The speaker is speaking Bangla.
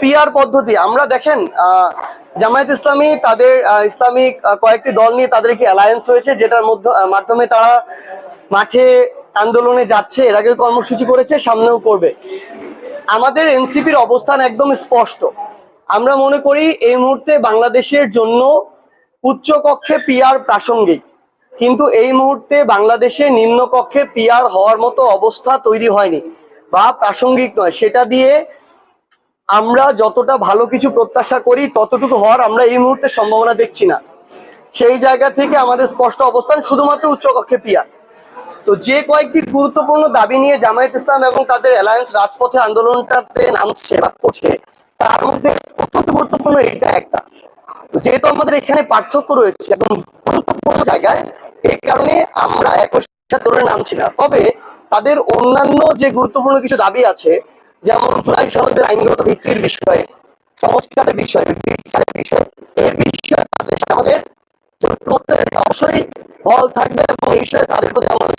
পিআর পদ্ধতি। আমরা দেখেন জামায়াত ইসলামী তাদের ইসলামিক কয়েকটি দল নিয়ে তাদের একটি অ্যালায়েন্স হয়েছে, যেটার মধ্য- মাধ্যমে তারা মাঠে আন্দোলনে যাচ্ছে, এর আগে কর্মসূচি করেছে, সামনেও করবে। আমাদের এনসিপির অবস্থান একদম স্পষ্ট। আমরা মনে করি এই মুহূর্তে বাংলাদেশের জন্য উচ্চ কক্ষে পিআর প্রাসঙ্গিক। কিন্তু এই মুহূর্তে বাংলাদেশে নিম্নকক্ষে পিআর হওয়ার মতো অবস্থা তৈরি হয়নি, বা প্রাসঙ্গিক নয়। সেটা দিয়ে আমরা যতটা ভালো কিছু প্রত্যাশা করি, ততটুকু হওয়ার আমরা এই মুহূর্তে সম্ভাবনা দেখছি না। সেই জায়গা থেকে আমাদের স্পষ্ট অবস্থান শুধুমাত্র উচ্চকক্ষে পিয়ার তো যে কয়েকটি গুরুত্বপূর্ণ দাবি নিয়ে জামায়াত ইসলাম এবং তাদের অ্যালায়েন্স রাজপথে আন্দোলনটাতে নামছে বা করছে, তার মধ্যে অত্যন্ত গুরুত্বপূর্ণ এটা একটা। যেহেতু আমাদের এখানে পার্থক্য রয়েছে এবং গুরুত্বপূর্ণ জায়গায় এই কারণে আমরা একই সাথে ধরে নামছি না। তবে তাদের অন্যান্য যে গুরুত্বপূর্ণ কিছু দাবি আছে যেমন জুলাই সনদের আইনগত ভিত্তির বিষয়ে, সংস্কারের বিষয়ে, বিচারের বিষয়ে এই বিষয়ে তাদের সাথে আমাদের অবশ্যই বল থাকবে এবং এই বিষয়ে তাদের প্রতি আমাদের